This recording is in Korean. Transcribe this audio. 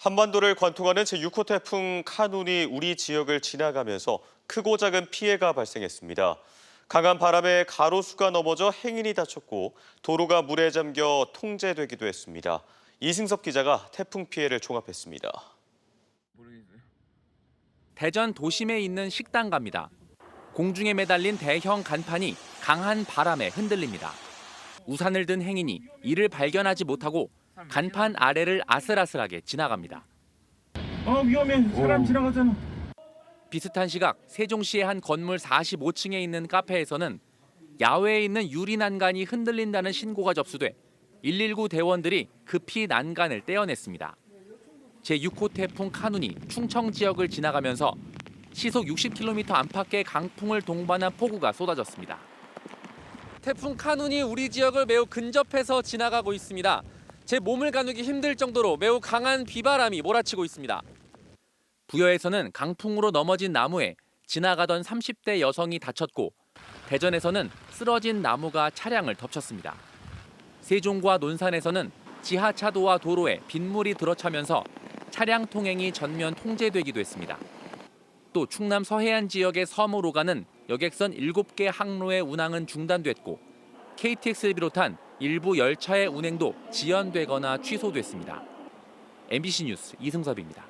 한반도를 관통하는 제6호 태풍 카눈이 우리 지역을 지나가면서 크고 작은 피해가 발생했습니다. 강한 바람에 가로수가 넘어져 행인이 다쳤고 도로가 물에 잠겨 통제되기도 했습니다. 이승섭 기자가 태풍 피해를 종합했습니다. 대전 도심에 있는 식당가입니다. 공중에 매달린 대형 간판이 강한 바람에 흔들립니다. 우산을 든 행인이 이를 발견하지 못하고 간판 아래를 아슬아슬하게 지나갑니다. 어 위험해 사람 지나가잖아 비슷한 시각 세종시의 한 건물 45층에 있는 카페에서는 야외에 있는 유리 난간이 흔들린다는 신고가 접수돼 119 대원들이 급히 난간을 떼어냈습니다. 제6호 태풍 카눈이 충청 지역을 지나가면서 시속 60km 안팎의 강풍을 동반한 폭우가 쏟아졌습니다. 태풍 카눈이 우리 지역을 매우 근접해서 지나가고 있습니다. 제 몸을 가누기 힘들 정도로 매우 강한 비바람이 몰아치고 있습니다. 부여에서는 강풍으로 넘어진 나무에 지나가던 30대 여성이 다쳤고 대전에서는 쓰러진 나무가 차량을 덮쳤습니다. 세종과 논산에서는 지하차도와 도로에 빗물이 들어차면서 차량 통행이 전면 통제되기도 했습니다. 또 충남 서해안 지역의 섬으로 가는 여객선 7개 항로의 운항은 중단됐고 KTX를 비롯한 일부 열차의 운행도 지연되거나 취소됐습니다. MBC 뉴스 이승섭입니다.